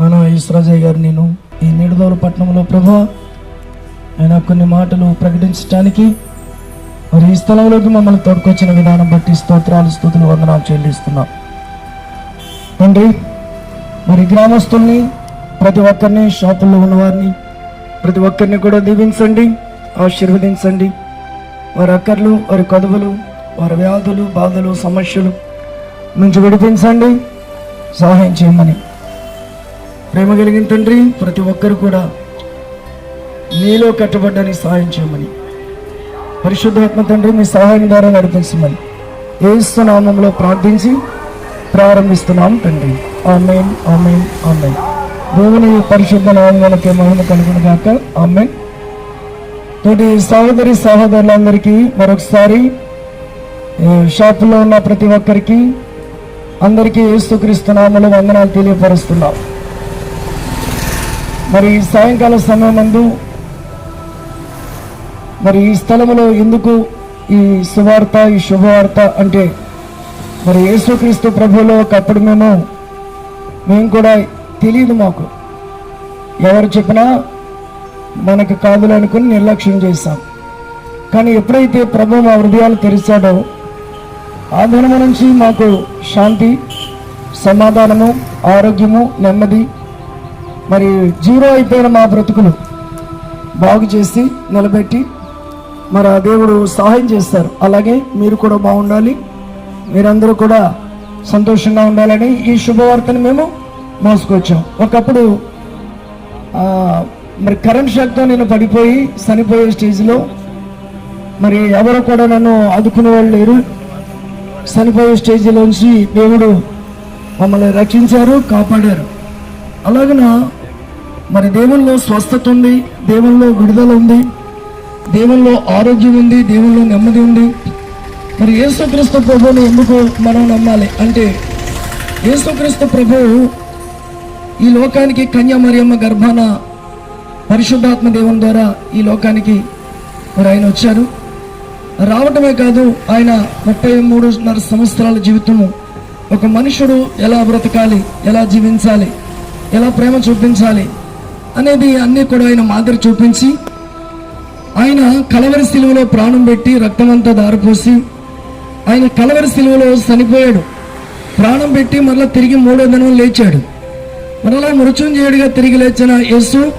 అనా ఈశ్వరాజయ్య గారు నేను ఈ నిడదోలు పట్టణంలో ప్రభా ఆయన కొన్ని మాటలు ప్రకటించడానికి మరి ఈ స్థలంలోకి మమ్మల్ని తోడుకొచ్చిన విధానం బట్టి స్తోత్రాలు స్థుతులు వందనాలు చెల్లిస్తున్నాం. తండ్రి మరి గ్రామస్తుల్ని ప్రతి ఒక్కరిని షాపుల్లో ఉన్నవారిని ప్రతి ఒక్కరిని కూడా దీవించండి ఆశీర్వదించండి. వారి అక్కర్లు వారి కదువులు వారి వ్యాధులు బాధలు సమస్యలు నుంచి విడిపించండి సహాయం చేయమని ప్రేమ కలిగిన తండ్రి ప్రతి ఒక్కరు కూడా నీలో కట్టబడ్డానికి సహాయం చేయమని. పరిశుద్ధాత్మ తండ్రి మీ సహాయం ద్వారా నడిపించమని. ఏసు ప్రార్థించి ప్రారంభిస్తున్నాం తండ్రి. Amen amen amen. దేవుని పరిశుద్ధ నామానికి మహిమ కలుగును గాక. ఆమెన్. తోటి సహోదరి సహోదరులందరికీ మరొకసారి షాపులో ఉన్న ప్రతి ఒక్కరికి అందరికీ ఏసుక్రీస్తు నామలు వందనాలు తెలియపరుస్తున్నాం. మరి ఈ సాయంకాల సమయం నందు మరి ఈ స్థలములో ఎందుకు ఈ సువార్త ఈ శుభవార్త అంటే మరి యేసుక్రీస్తు ప్రభువులో ఒకప్పుడు మేము మేము కూడా తెలియదు మాకు. ఎవరు చెప్పినా మనకు కాదులు అనుకుని నిర్లక్ష్యం చేశాం. కానీ ఎప్పుడైతే ప్రభు మా హృదయాలు తెరిచాడో ఆ దినము నుంచి మాకు శాంతి సమాధానము ఆరోగ్యము నెమ్మది మరి జీరో అయిపోయిన మా బ్రతుకులు బాగు చేసి నిలబెట్టి మరి ఆ దేవుడు సహాయం చేస్తారు. అలాగే మీరు కూడా బాగుండాలి. మీరందరూ కూడా సంతోషంగా ఉండాలని ఈ శుభవార్తను మేము మోసుకొచ్చాం. ఒకప్పుడు మరి కరెంట్ షాక్తో నేను పడిపోయి చనిపోయే స్టేజ్లో మరి ఎవరు కూడా నన్ను ఆదుకునే వాళ్ళు లేరు. చనిపోయే స్టేజ్లోంచి దేవుడు మమ్మల్ని రక్షించారు కాపాడారు. అలాగన? మరి దేవుల్లో స్వస్థత ఉంది దేవుల్లో విడుదల ఉంది దేవుల్లో ఆరోగ్యం ఉంది దేవుల్లో నెమ్మది ఉంది. మరి యేసుక్రీస్తు ప్రభువుని ఎందుకు మనం నమ్మాలి? అంటే యేసుక్రీస్తు ప్రభువు ఈ లోకానికి కన్యామరియమ్మ గర్భాన పరిశుద్ధాత్మ దేవుని ద్వారా ఈ లోకానికి మరి ఆయన వచ్చారు. రావటమే కాదు ఆయన ముప్పై మూడున్నర సంవత్సరాల జీవితము ఒక మనుషుడు ఎలా బ్రతకాలి ఎలా జీవించాలి? ఎలా ప్రేమ చూపించాలి అనేది అన్నీ కూడా ఆయన మాదిరి చూపించి ఆయన కలవరి శిలువలో ప్రాణం పెట్టి రక్తమంతా దారిపోసి ఆయన కలవరి శిలువలో చనిపోయాడు. ప్రాణం పెట్టి మరలా తిరిగి మూడో దినం లేచాడు. మరలా మృత్యుంజయుడిగా తిరిగి లేచిన యేసు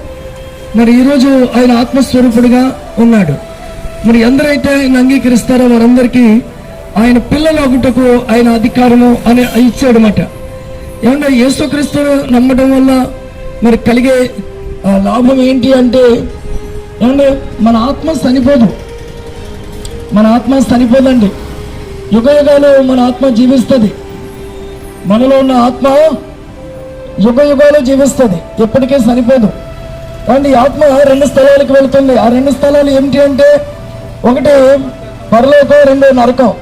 మరి ఈరోజు ఆయన ఆత్మస్వరూపుడిగా ఉన్నాడు. మరి ఎందరైతే ఆయన అంగీకరిస్తారో వారందరికీ ఆయన పిల్లలు ఒకటకు ఆయన అధికారము అని ఇచ్చాడనమాట ఏమన్నా యేసుక్రీస్తును నమ్మడం వల్ల మరి కలిగే లాభం ఏంటి అంటే ఏమంటే మన ఆత్మ చనిపోదు మన ఆత్మ చనిపోదండి యుగ యుగాలు మన ఆత్మ జీవిస్తుంది. మనలో ఉన్న ఆత్మ యుగ యుగాలు జీవిస్తుంది. ఎప్పటికీ చనిపోదు కానీ ఆత్మ రెండు స్థలాలకు వెళ్తుంది. ఆ రెండు స్థలాలు ఏమిటి అంటే ఒకటి పరలోకం రెండు నరకం.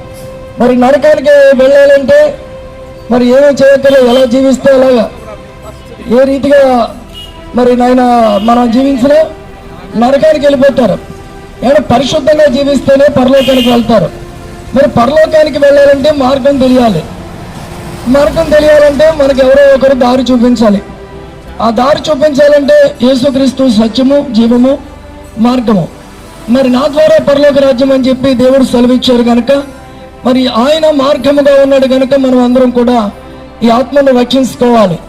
మరి నరకానికి వెళ్ళాలంటే మరి ఏమీ చేయక్కర్లేదు ఎలా జీవిస్తే అలాగా? ఏ రీతిగా మరి నాయన మనం జీవించినా నరకానికి వెళ్ళిపోతారు. ఏమైనా పరిశుద్ధంగా జీవిస్తేనే పరలోకానికి వెళ్తారు. మరి పరలోకానికి వెళ్ళాలంటే మార్గం తెలియాలి. మార్గం తెలియాలంటే మనకు ఎవరో ఒకరు దారి చూపించాలి. ఆ దారి చూపించాలంటే యేసుక్రీస్తు సత్యము జీవము మార్గము. మరి నా ద్వారా పరలోక రాజ్యం అని చెప్పి దేవుడు సెలవిచ్చారు కనుక మరి ఆయన మార్గముగా ఉన్నాడు కనుక మనం అందరం కూడా ఈ ఆత్మను రక్షించుకోవాలి.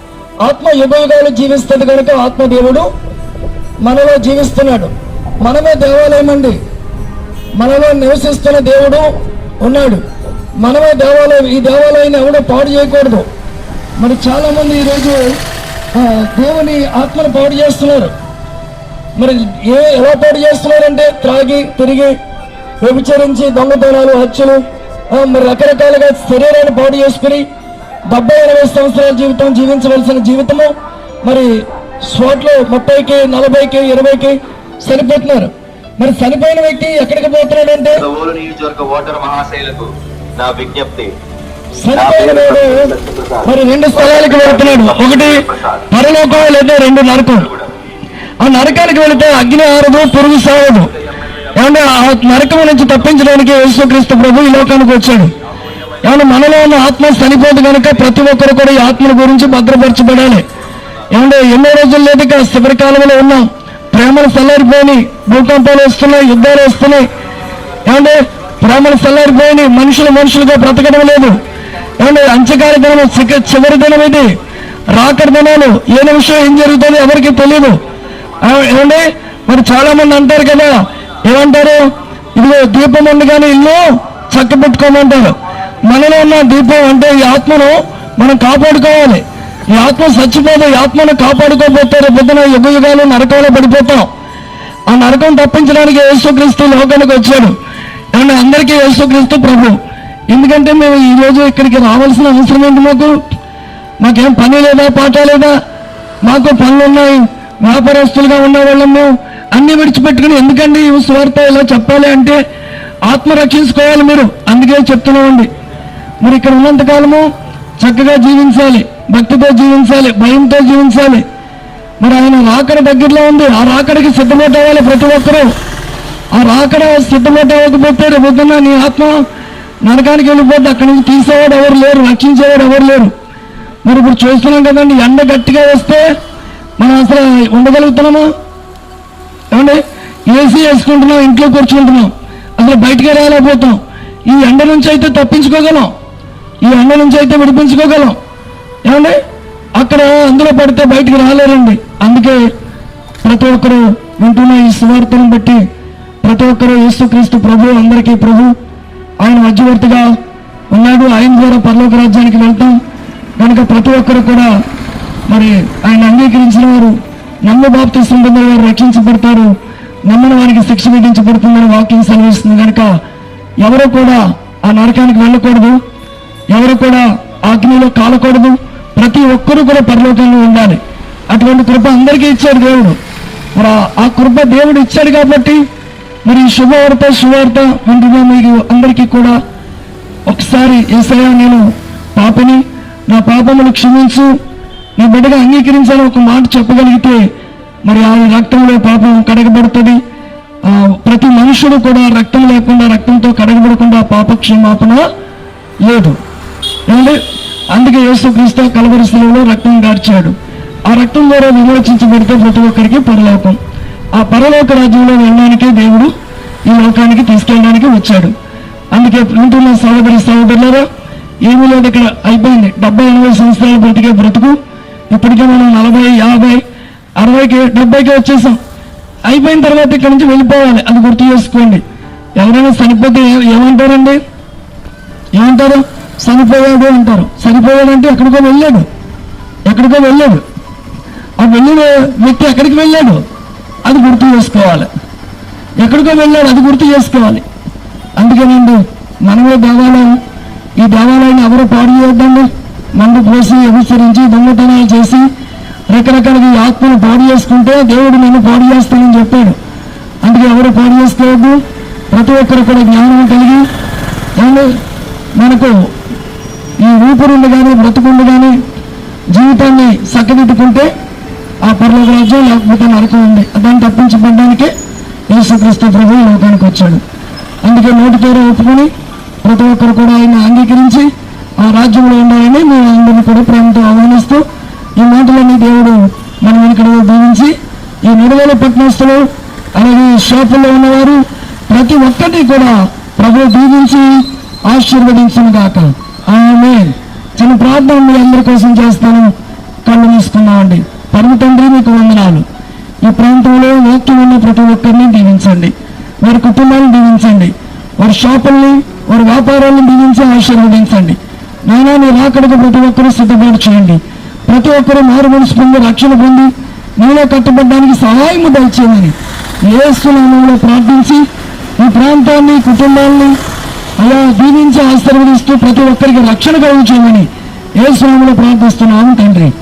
ఆత్మ యుగయుగాలు జీవిస్తుంది కనుక ఆత్మ దేవుడు మనలో జీవిస్తున్నాడు. మనమే దేవాలయం అండి మనలో నివసిస్తున్న దేవుడు ఉన్నాడు. మనమే దేవాలయం ఈ దేవాలయాన్ని ఎవడో పాడు చేయకూడదు. మరి చాలామంది ఈరోజు దేవుని ఆత్మను పాడు చేస్తున్నారు. మరి ఏ ఎలా పాడు చేస్తున్నారంటే త్రాగి తిరిగి వ్యభిచరించి దొంగతనాలు హత్యలు మరి రకరకాలుగా శరీరాన్ని పాడు చేసుకుని డెబ్బై ఎనభై సంవత్సరాల జీవితం జీవించవలసిన జీవితము. మరి స్పాట్లో ముప్పైకి నలభైకి ఇరవైకి చనిపోతున్నారు మరి చనిపోయిన వ్యక్తి ఎక్కడికి చనిపోయిన వాడు మరి రెండు స్థలాలకు వెళ్తున్నాడు. ఒకటి పరలోకం లేదా రెండు నరకం. ఆ నరకానికి వెళితే అగ్ని ఆరదు పురుగు సాగదు. ఏమంటే ఆ నరకం నుంచి తప్పించడానికి యేసుక్రీస్తు ప్రభు ఈ లోకానికి వచ్చాడు. ఏమన్నా మనలో ఉన్న ఆత్మ చనిపోదు కనుక ప్రతి ఒక్కరు కూడా ఈ ఆత్మల గురించి భద్రపరచబడాలి. ఏమంటే ఎన్నో రోజులు లేదుగా శిబిరకాలంలో ఉన్నాం. ప్రేమలు చల్లారిపోయి భూకంపాలు వస్తున్నాయి. యుద్ధాలు వస్తున్నాయి. ఏమంటే ప్రేమలు చల్లారిపోయి మనుషులు మనుషులుగా బ్రతకడం లేదు. ఏమంటే అంచకాల దినం చిక- చివరి దినం ఇది. రాకడ దినాలు. ఏ నిమిషం ఏం జరుగుతుందో ఎవరికి తెలియదు ఏమంటే మరి చాలా మంది అంటారు కదా ఏమంటారు? ఇదిగో దీపం ఉండగానే ఇల్లు చక్క పెట్టుకోమంటారు. మనలో ఉన్న దీపం అంటే ఈ ఆత్మను మనం కాపాడుకోవాలి. ఈ ఆత్మ చచ్చిపోతే ఈ ఆత్మను కాపాడుకోకపోతే రేపొద్దున యుగ యుగాలు నరకంలో పడిపోతాం. ఆ నరకం తప్పించడానికి యేసుక్రీస్తు లోకానికి వచ్చాడు. ఏమన్నా అందరికీ యేసుక్రీస్తు ప్రభు. ఎందుకంటే మేము ఈరోజు ఇక్కడికి రావాల్సిన అవసరం ఏంటి మాకు? మాకేం పని లేదా పాట లేదా? మాకు పనులు ఉన్నాయి వ్యాపారస్తులుగా ఉన్న వాళ్ళము అన్ని విడిచిపెట్టుకుని ఎందుకండి ఈ స్వార్థ ఇలా చెప్పాలి అంటే ఆత్మ రక్షించుకోవాలి మీరు? అందుకే చెప్తున్నామండి. మరి ఇక్కడ ఉన్నంత కాలము చక్కగా జీవించాలి భక్తితో జీవించాలి భయంతో జీవించాలి. మరి ఆయన రాకడ దగ్గరలో ఉంది. ఆ రాకడికి సిద్ధమవుట్ ప్రతి ఒక్కరూ. ఆ రాకడ సిద్ధమవుట్ రేపొద్దున నీ ఆత్మ నరకానికి వెళ్ళిపోతే అక్కడి నుంచి తీసేవాడు ఎవరు లేరు రక్షించేవాడు ఎవరు లేరు. మరి ఇప్పుడు చూస్తున్నాం కదండి ఎండ గట్టిగా వస్తే మనం అసలు ఉండగలుగుతున్నామా? ఏమంటే ఏసీ వేసుకుంటున్నాం ఇంట్లో కూర్చుంటున్నాం. అసలు బయటికి రాలేకపోతాం. ఈ ఎండ నుంచి అయితే తప్పించుకోగలం. ఈ ఎండ నుంచి అయితే విడిపించుకోగలం. ఏమండి? అక్కడ అందులో పడితే బయటికి రాలేరండి. అందుకే ప్రతి ఒక్కరు వింటున్న ఈ సువార్తను బట్టి ప్రతి ఒక్కరు యేసుక్రీస్తు ప్రభు అందరికీ ప్రభు. ఆయన మధ్యవర్తిగా ఉన్నాడు. ఆయన ద్వారా పరలోక రాజ్యానికి వెళ్తాం. కనుక ప్రతి ఒక్కరు కూడా మరి ఆయన అంగీకరించిన వారు నమ్మ బాప్తిస్తుంది పొందిన వారు రక్షించబడతారు. నమ్మిన వారికి శిక్ష విధించబడుతుందని వాక్యం సెలవిస్తుంది కనుక ఎవరు కూడా ఆ నరకానికి వెళ్ళకూడదు. ఎవరు కూడా అగ్నిలో కాలకూడదు. ప్రతి ఒక్కరూ కూడా పరలోకంలో ఉండాలి. అటువంటి కృప అందరికీ ఇచ్చాడు దేవుడు. మరి ఆ- కృప దేవుడు ఇచ్చాడు కాబట్టి మరి శుభవార్త శుభవార్త వింటున్న మీకు అందరికీ కూడా ఒకసారి ఏసయ్య నేను పాపని నా పాపములు క్షమించు. నీ బిడ్డగా అంగీకరించాలని ఒక మాట చెప్పగలిగితే మరి ఆ రక్తంలో పాపం కడగబడుతుంది. ఆ, ప్రతి మనుషుడు కూడా రక్తం లేకుండా రక్తంతో కడగబడకుండా పాప క్షమాపణ లేదు. ఏమంటే అందుకే యేసుక్రీస్తు కలవరి శిలువలో రక్తం గార్చాడు. ఆ రక్తం ద్వారా విమోచించబడితే ప్రతి ఒక్కరికి పరలోకం. ఆ పరలోక రాజ్యంలో వెళ్ళడానికే దేవుడు ఈ లోకానికి తీసుకెళ్ళడానికి వచ్చాడు. అందుకే వింటున్న సహోదరి సహోదరులారా ఏమీ లేదు ఇక్కడ అయిపోయింది. డెబ్బై ఎనభై సంవత్సరాలు బ్రతికే బ్రతుకు. ఇప్పటికే మనం నలభై యాభై అరవైకి డెబ్బైకి వచ్చేసాం. అయిపోయిన తర్వాత ఇక్కడ నుంచి వెళ్ళిపోవాలి. అది గుర్తు చేసుకోండి. ఎవరైనా చనిపోతే ఏమంటారండి? ఏమంటారు? చనిపోయాడు అంటారు. చనిపోయాడు అంటే ఎక్కడికో వెళ్ళాడు. ఎక్కడికో వెళ్ళాడు. ఆ వెళ్ళిన వ్యక్తి ఎక్కడికి వెళ్ళాడు? అది గుర్తు చేసుకోవాలి. ఎక్కడికో వెళ్ళాడు అది గుర్తు చేసుకోవాలి. అందుకేనండి మనమే దేవాలయం ఈ దేవాలయాన్ని ఎవరు పాడు చేయొద్దండి? మందు పోసి అనుసరించి దొంగతనాలు చేసి రకరకాలుగా ఆత్మను పాడు చేసుకుంటే దేవుడు నన్ను పాడు చేస్తానని చెప్పాడు. అందుకే ఎవరు పాడు చేసుకోవద్దు. ప్రతి ఒక్కరు కూడా జ్ఞానం కలిగి అండ్ మనకు ఈ ఊపిరుండి కానీ బ్రతుకుండు కానీ జీవితాన్ని చక్కదిద్దుకుంటే ఆ పర్లోక రాజ్యం లేకపోతే నరకం ఉంది. దాన్ని తప్పించబడ్డానికే యేసుక్రీస్తు ప్రభు లోకానికి వచ్చాడు. అందుకే నోటి పేరు ఒప్పుకొని ప్రతి ఒక్కరు కూడా ఆయన అంగీకరించి ఆ రాజ్యంలో ఉండాలని మేము అందరినీ కూడా ప్రేమతో ఆహ్వానిస్తూ ఈ మాటలన్నీ దేవుడు మనం ఇక్కడ దీవించి ఈ నడువేల పట్టణస్తులు అలాగే ఈ షాపుల్లో ఉన్నవారు ప్రతి ఒక్కరిని కూడా ప్రభు దీవించి ఆశీర్వదించును గాక. ఆమె చిన్న ప్రార్థన మీ అందరి కోసం చేస్తాను. కళ్ళు తీసుకున్నామండి పరమ తండ్రి మీకు వందనాలు. ఈ ప్రాంతంలో వాక్యం ఉన్న ప్రతి ఒక్కరిని దీవించండి. వారి కుటుంబాన్ని దీవించండి. వారి షాపుల్ని వారి వ్యాపారాలను దీవించి ఆశీర్వదించండి. నాయన నీ రాకడకు ప్రతి ఒక్కరూ సిద్ధపాటు చేయండి ప్రతి ఒక్కరూ మారు మనసు పొంది రక్షణ పొంది నీలో కట్టబడడానికి సహాయము దయచేయమని ఏసునామంలో ప్రార్థించి ఈ ప్రాంతాన్ని కుటుంబాన్ని అలా దీవించి ఆశీర్వదిస్తూ ప్రతి ఒక్కరికి రక్షణ కలుగుచేయమని ఏసునామంలో ప్రార్థిస్తున్నాము తండ్రి.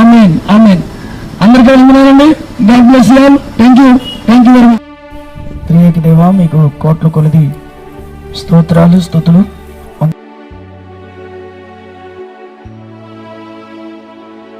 Amen amen. అందరికీ వందనాలండి. God bless you thank you thank you very much. త్రియేక దేవా మీకు కోట్ల కొలది స్తోత్రాలు స్థుతులు.